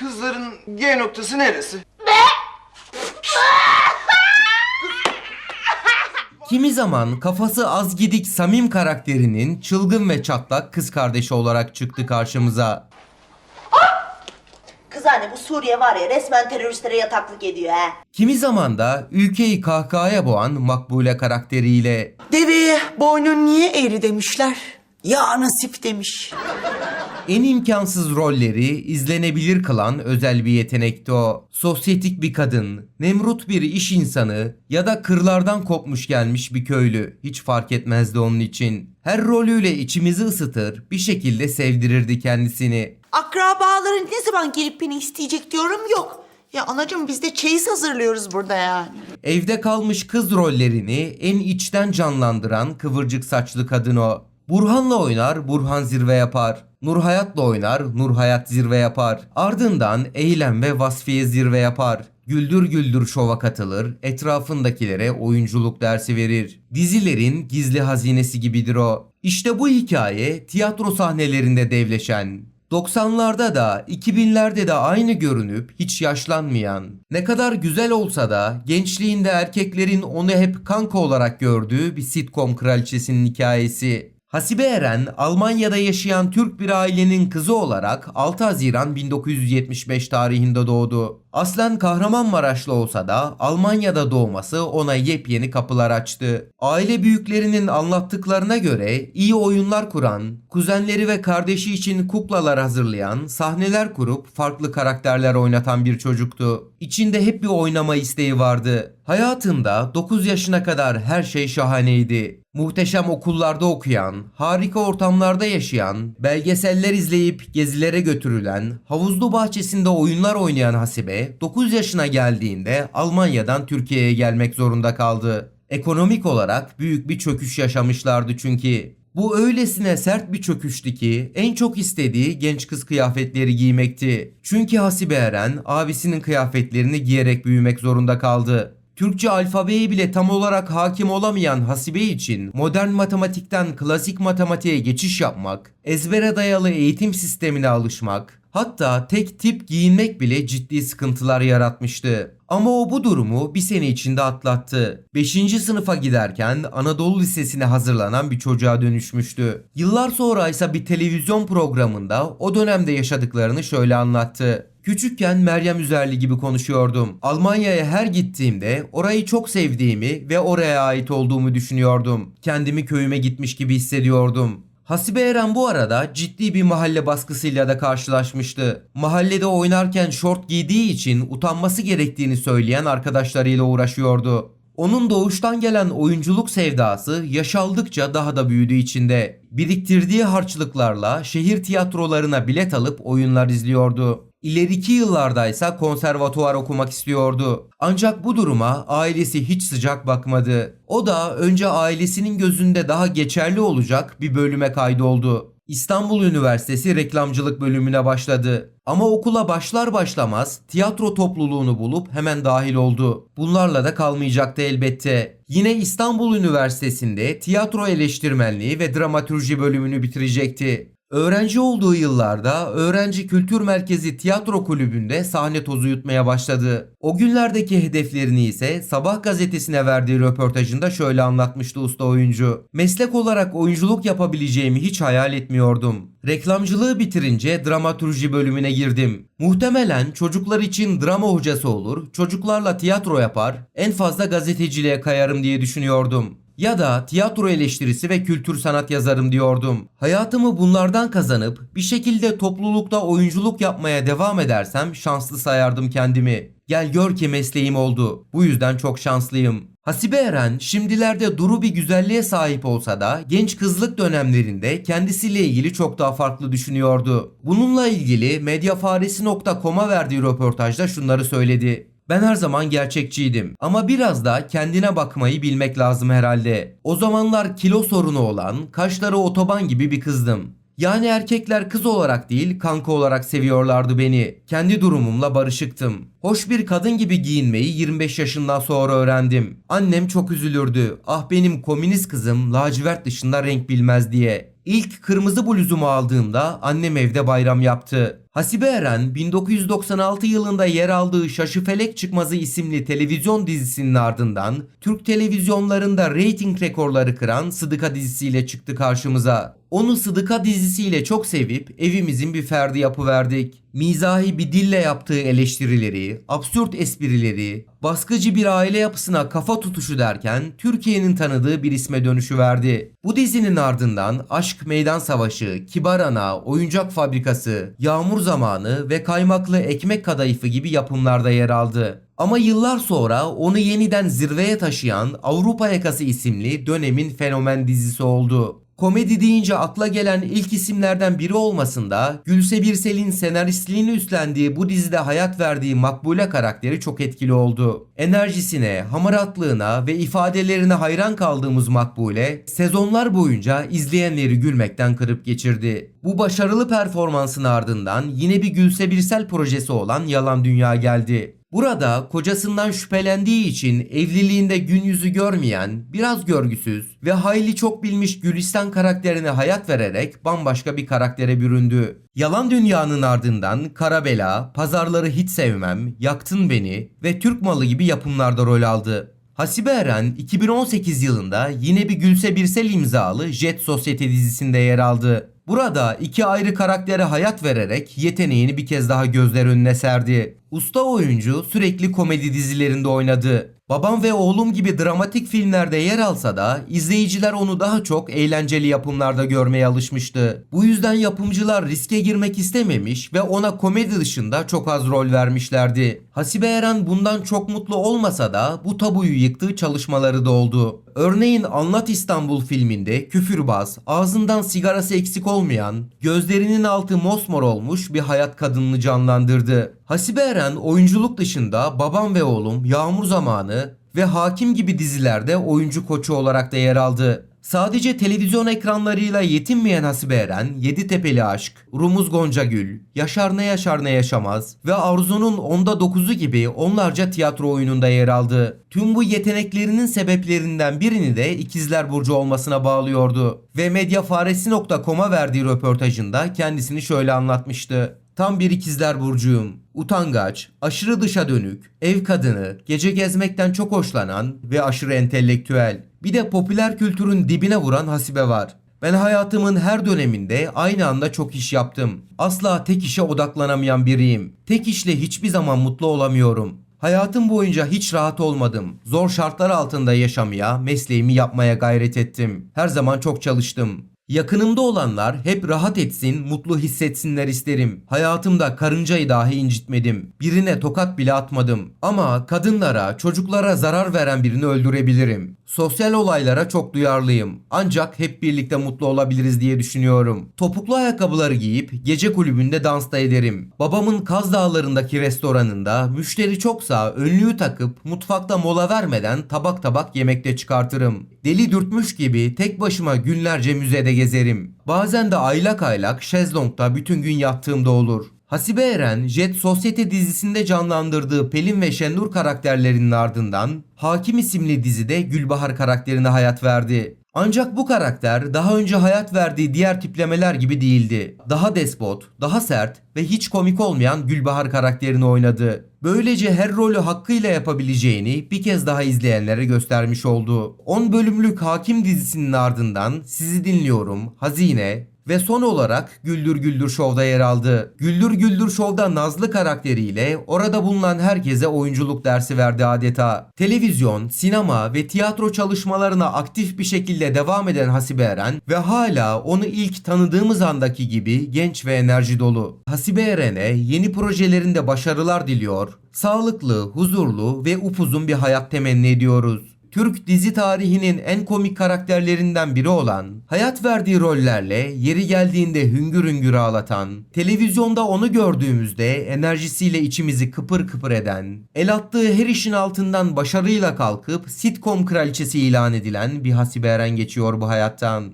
Kızların G noktası neresi? Kimi zaman kafası az gidik Samim karakterinin çılgın ve çatlak kız kardeşi olarak çıktı karşımıza. Kız anne bu Suriye var ya resmen teröristlere yataklık ediyor ha. Kimi zaman da ülkeyi kahkahaya boğan Makbule karakteriyle Deveye boynun niye eğri demişler? Ya nasip demiş. En imkansız rolleri izlenebilir kılan özel bir yetenekti o. Sosyetik bir kadın, nemrut bir iş insanı ya da kırlardan kopmuş gelmiş bir köylü hiç fark etmezdi onun için. Her rolüyle içimizi ısıtır, bir şekilde sevdirirdi kendisini. Akrabaların ne zaman gelip beni isteyecek diyorum yok. Ya anacığım biz de çeyiz hazırlıyoruz burada yani. Evde kalmış kız rollerini en içten canlandıran kıvırcık saçlı kadın o. Burhan'la oynar, Burhan zirve yapar. Nurhayat'la oynar, Nurhayat zirve yapar. Ardından Eylem ve Vasfiye zirve yapar. Güldür güldür şova katılır, etrafındakilere oyunculuk dersi verir. Dizilerin gizli hazinesi gibidir o. İşte bu hikaye tiyatro sahnelerinde devleşen, 90'larda da 2000'lerde de aynı görünüp hiç yaşlanmayan, ne kadar güzel olsa da gençliğinde erkeklerin onu hep kanka olarak gördüğü bir sitcom kraliçesinin hikayesi. Hasibe Eren, Almanya'da yaşayan Türk bir ailenin kızı olarak 6 Haziran 1975 tarihinde doğdu. Aslen Kahramanmaraşlı olsa da Almanya'da doğması ona yepyeni kapılar açtı. Aile büyüklerinin anlattıklarına göre iyi oyunlar kuran, kuzenleri ve kardeşi için kuklalar hazırlayan, sahneler kurup farklı karakterler oynatan bir çocuktu. İçinde hep bir oynama isteği vardı. Hayatında 9 yaşına kadar her şey şahaneydi. Muhteşem okullarda okuyan, harika ortamlarda yaşayan, belgeseller izleyip gezilere götürülen, havuzlu bahçesinde oyunlar oynayan Hasibe 9 yaşına geldiğinde Almanya'dan Türkiye'ye gelmek zorunda kaldı. Ekonomik olarak büyük bir çöküş yaşamışlardı çünkü. Bu öylesine sert bir çöküştü ki en çok istediği genç kız kıyafetleri giymekti. Çünkü Hasibe Eren abisinin kıyafetlerini giyerek büyümek zorunda kaldı. Türkçe alfabeye bile tam olarak hakim olamayan Hasibe için modern matematikten klasik matematiğe geçiş yapmak, ezbere dayalı eğitim sistemine alışmak, hatta tek tip giyinmek bile ciddi sıkıntılar yaratmıştı. Ama o bu durumu bir sene içinde atlattı. 5. sınıfa giderken Anadolu Lisesi'ne hazırlanan bir çocuğa dönüşmüştü. Yıllar sonra ise bir televizyon programında o dönemde yaşadıklarını şöyle anlattı. Küçükken Meryem Üzerli gibi konuşuyordum. Almanya'ya her gittiğimde orayı çok sevdiğimi ve oraya ait olduğumu düşünüyordum. Kendimi köyüme gitmiş gibi hissediyordum. Hasibe Eren bu arada ciddi bir mahalle baskısıyla da karşılaşmıştı. Mahallede oynarken şort giydiği için utanması gerektiğini söyleyen arkadaşlarıyla uğraşıyordu. Onun doğuştan gelen oyunculuk sevdası yaşaldıkça daha da büyüdü içinde. Biriktirdiği harçlıklarla şehir tiyatrolarına bilet alıp oyunlar izliyordu. İleriki yıllardaysa konservatuvar okumak istiyordu. Ancak bu duruma ailesi hiç sıcak bakmadı. O da önce ailesinin gözünde daha geçerli olacak bir bölüme kaydoldu. İstanbul Üniversitesi reklamcılık bölümüne başladı. Ama okula başlar başlamaz tiyatro topluluğunu bulup hemen dahil oldu. Bunlarla da kalmayacaktı elbette. Yine İstanbul Üniversitesi'nde tiyatro eleştirmenliği ve dramatürji bölümünü bitirecekti. Öğrenci olduğu yıllarda Öğrenci Kültür Merkezi Tiyatro Kulübü'nde sahne tozu yutmaya başladı. O günlerdeki hedeflerini ise Sabah gazetesine verdiği röportajında şöyle anlatmıştı usta oyuncu. Meslek olarak oyunculuk yapabileceğimi hiç hayal etmiyordum. Reklamcılığı bitirince dramatürji bölümüne girdim. Muhtemelen çocuklar için drama hocası olur, çocuklarla tiyatro yapar, en fazla gazeteciliğe kayarım diye düşünüyordum ya da tiyatro eleştirisi ve kültür sanat yazarım diyordum. Hayatımı bunlardan kazanıp bir şekilde toplulukta oyunculuk yapmaya devam edersem şanslı sayardım kendimi. Gel gör ki mesleğim oldu. Bu yüzden çok şanslıyım. Hasibe Eren şimdilerde duru bir güzelliğe sahip olsa da genç kızlık dönemlerinde kendisiyle ilgili çok daha farklı düşünüyordu. Bununla ilgili medyafaresi.com'a verdiği röportajda şunları söyledi. Ben her zaman gerçekçiydim ama biraz da kendine bakmayı bilmek lazım herhalde. O zamanlar kilo sorunu olan, kaşları otoban gibi bir kızdım. Yani erkekler kız olarak değil kanka olarak seviyorlardı beni. Kendi durumumla barışıktım. Hoş bir kadın gibi giyinmeyi 25 yaşından sonra öğrendim. Annem çok üzülürdü. Ah benim komünist kızım lacivert dışında renk bilmez diye. İlk kırmızı bluzumu aldığımda annem evde bayram yaptı. Hasibe Eren 1996 yılında yer aldığı Şaşıfelek Çıkmazı isimli televizyon dizisinin ardından Türk televizyonlarında reyting rekorları kıran Sıdıka dizisiyle çıktı karşımıza. Onu Sıdıka dizisiyle çok sevip evimizin bir ferdi yapıverdik. Mizahi bir dille yaptığı eleştirileri, absürt esprileri, baskıcı bir aile yapısına kafa tutuşu derken Türkiye'nin tanıdığı bir isme dönüşü verdi. Bu dizinin ardından Aşk Meydan Savaşı, Kibar Ana, Oyuncak Fabrikası, Yağmur Zamanı ve Kaymaklı Ekmek Kadayıfı gibi yapımlarda yer aldı. Ama yıllar sonra onu yeniden zirveye taşıyan Avrupa Yakası isimli dönemin fenomen dizisi oldu. Komedi deyince akla gelen ilk isimlerden biri olmasında Gülse Birsel'in senaristliğini üstlendiği bu dizide hayat verdiği Makbule karakteri çok etkili oldu. Enerjisine, hamaratlığına ve ifadelerine hayran kaldığımız Makbule sezonlar boyunca izleyenleri gülmekten kırıp geçirdi. Bu başarılı performansın ardından yine bir Gülse Birsel projesi olan Yalan Dünya geldi. Burada kocasından şüphelendiği için evliliğinde gün yüzü görmeyen, biraz görgüsüz ve hayli çok bilmiş Gülistan karakterine hayat vererek bambaşka bir karaktere büründü. Yalan Dünya'nın ardından Karabela, Pazarları Hiç Sevmem, Yaktın Beni ve Türk Malı gibi yapımlarda rol aldı. Hasibe Eren 2018 yılında yine bir Gülse Birsel imzalı Jet Sosyete dizisinde yer aldı. Burada iki ayrı karaktere hayat vererek yeteneğini bir kez daha gözler önüne serdi. Usta oyuncu sürekli komedi dizilerinde oynadı. Babam ve oğlum gibi dramatik filmlerde yer alsa da izleyiciler onu daha çok eğlenceli yapımlarda görmeye alışmıştı. Bu yüzden yapımcılar riske girmek istememiş ve ona komedi dışında çok az rol vermişlerdi. Hasibe Eren bundan çok mutlu olmasa da bu tabuyu yıktığı çalışmaları da oldu. Örneğin Anlat İstanbul filminde küfürbaz, ağzından sigarası eksik olmayan, gözlerinin altı mosmor olmuş bir hayat kadınını canlandırdı. Hasibe Eren oyunculuk dışında Babam ve Oğlum, Yağmur Zamanı ve Hakim gibi dizilerde oyuncu koçu olarak da yer aldı. Sadece televizyon ekranlarıyla yetinmeyen Hasibe Eren, Yeditepe'li Aşk, Rumuz Goncagül, Yaşar Ne Yaşar Ne Yaşamaz ve Arzu'nun onda dokuzu gibi onlarca tiyatro oyununda yer aldı. Tüm bu yeteneklerinin sebeplerinden birini de İkizler Burcu olmasına bağlıyordu. Ve medyafaresi.com'a verdiği röportajında kendisini şöyle anlatmıştı. Tam bir ikizler burcuyum. Utangaç, aşırı dışa dönük, ev kadını, gece gezmekten çok hoşlanan ve aşırı entelektüel. Bir de popüler kültürün dibine vuran hasibe var. Ben hayatımın her döneminde aynı anda çok iş yaptım. Asla tek işe odaklanamayan biriyim. Tek işle hiçbir zaman mutlu olamıyorum. Hayatım boyunca hiç rahat olmadım. Zor şartlar altında yaşamaya, mesleğimi yapmaya gayret ettim. Her zaman çok çalıştım. Yakınımda olanlar hep rahat etsin, mutlu hissetsinler isterim. Hayatımda karıncayı dahi incitmedim. Birine tokat bile atmadım. Ama kadınlara, çocuklara zarar veren birini öldürebilirim. Sosyal olaylara çok duyarlıyım. Ancak hep birlikte mutlu olabiliriz diye düşünüyorum. Topuklu ayakkabıları giyip gece kulübünde dans da ederim. Babamın Kaz Dağları'ndaki restoranında müşteri çoksa önlüğü takıp mutfakta mola vermeden tabak tabak yemekte çıkartırım. Deli dürtmüş gibi tek başıma günlerce müzede gezerim. Bazen de aylak aylak şezlongda bütün gün yattığımda olur. Hasibe Eren, Jet Sosyete dizisinde canlandırdığı Pelin ve Şenur karakterlerinin ardından Hakim isimli dizide Gülbahar karakterine hayat verdi. Ancak bu karakter daha önce hayat verdiği diğer tiplemeler gibi değildi. Daha despot, daha sert ve hiç komik olmayan Gülbahar karakterini oynadı. Böylece her rolü hakkıyla yapabileceğini bir kez daha izleyenlere göstermiş oldu. 10 bölümlük Hakim dizisinin ardından Sizi Dinliyorum, Hazine, ve son olarak Güldür Güldür Show'da yer aldı. Güldür Güldür Show'da Nazlı karakteriyle orada bulunan herkese oyunculuk dersi verdi adeta. Televizyon, sinema ve tiyatro çalışmalarına aktif bir şekilde devam eden Hasibe Eren ve hala onu ilk tanıdığımız andaki gibi genç ve enerji dolu. Hasibe Eren'e yeni projelerinde başarılar diliyor, sağlıklı, huzurlu ve upuzun bir hayat temenni ediyoruz. Türk dizi tarihinin en komik karakterlerinden biri olan, hayat verdiği rollerle yeri geldiğinde hüngür hüngür ağlatan, televizyonda onu gördüğümüzde enerjisiyle içimizi kıpır kıpır eden, el attığı her işin altından başarıyla kalkıp sitcom kraliçesi ilan edilen bir Hasibe Eren geçiyor bu hayattan.